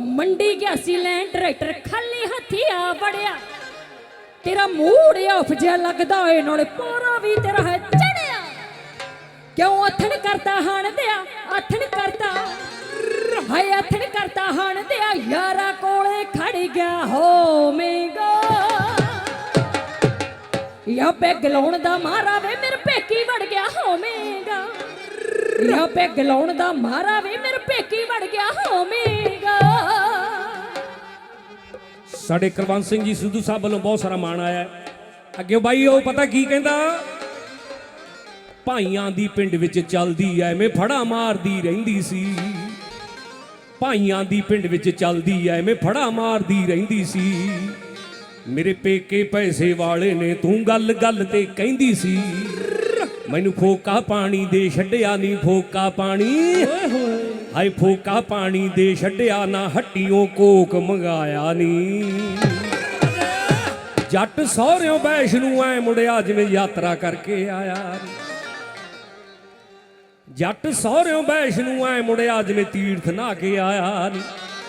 ਮੰਡੀ ਗਿਆ ਸੀ ਲੈਣ ਟਰੈਕਟਰ ਖਾਲੀ ਹੱਥੀ ਆ ਵੜਿਆ। ਤੇਰਾ ਮੂੜ ਆਫ ਜਿਹਾ ਲੱਗਦਾ ਏ ਨਾਲੇ ਪਾਰਾ ਵੀ ਤੇਰਾ ਹੈ ਚੜਿਆ। ਕਿਉਂ ਅਥਣ ਕਰਦਾ ਹਣ ਦਿਆ ਅਥਣ ਕਰਦਾ ਹਾਏ ਅਥਣ ਕਰਦਾ ਹਣ ਦਿਆ, ਯਾਰਾ ਕੋਲੇ ਖੜ ਗਿਆ ਹੋਵੇਗਾ ਯਾ ਪੈਗ ਲਾਉਣ ਦਾ ਮਾਰਾ ਵੇ, ਮੇਰੇ ਪੇਕੀ ਵੜ ਗਿਆ ਹੋਵੇਗਾ ਯਾ ਪੈਗ ਲਾਉਣ ਦਾ ਮਾਰਾ ਵੇ, ਮੇਰੇ ਪੇਕੀ ਵੜ ਗਿਆ ਹੋਵੇਗਾ ਸਾਡੇ ਕੁਲਵੰਤ ਸਿੰਘ ਜੀ ਸਿੱਧੂ ਸਾਹਿਬ ਵੱਲੋਂ ਬਹੁਤ ਸਾਰਾ ਮਾਣ ਆਇਆ ਹੈ। ਅੱਗੇ ਬਾਈ, ਉਹ ਪਤਾ ਕੀ ਕਹਿੰਦਾ? ਭਾਈਆਂ ਦੀ ਪਿੰਡ ਵਿੱਚ ਚੱਲਦੀ ਐਵੇਂ ਫੜਾ ਮਾਰਦੀ ਰਹਿੰਦੀ ਸੀ। ਭਾਈਆਂ ਦੀ ਪਿੰਡ ਵਿੱਚ ਚੱਲਦੀ ਐਵੇਂ ਫੜਾ ਮਾਰਦੀ ਰਹਿੰਦੀ ਸੀ। ਮੇਰੇ ਪੇਕੇ ਪੈਸੇ ਵਾਲੇ ਨੇ ਤੂੰ ਗੱਲ ਗੱਲ ਤੇ ਕਹਿੰਦੀ ਸੀ। ਮੈਨੂੰ ਫੋਕਾ ਪਾਣੀ ਦੇ ਛੱਡਿਆ ਨਹੀਂ ਫੋਕਾ ਪਾਣੀ। ਹਾਏ, ਫੋਕਾ ਪਾਣੀ ਦੇ ਛੱਡਿਆ ਨਾ ਹੱਟੀਆਂ ਕੋਕ ਮੰਗਾਇਆ ਨੀ। ਜੱਟ ਸਹੁਰਿਓ ਬੈਸ਼ ਨੂੰ ਐ ਮੁੜਿਆ ਜਿਵੇਂ ਯਾਤਰਾ ਕਰਕੇ ਆਇਆ। ਨੀ। ਜੱਟ ਸਹੁਰਿਓ ਬੈਸ਼ ਨੂੰ ਐ ਮੁੜਿਆ ਜਿਵੇਂ ਤੀਰਥ ਨਾ ਕੇ ਆਇਆ ਨੀ।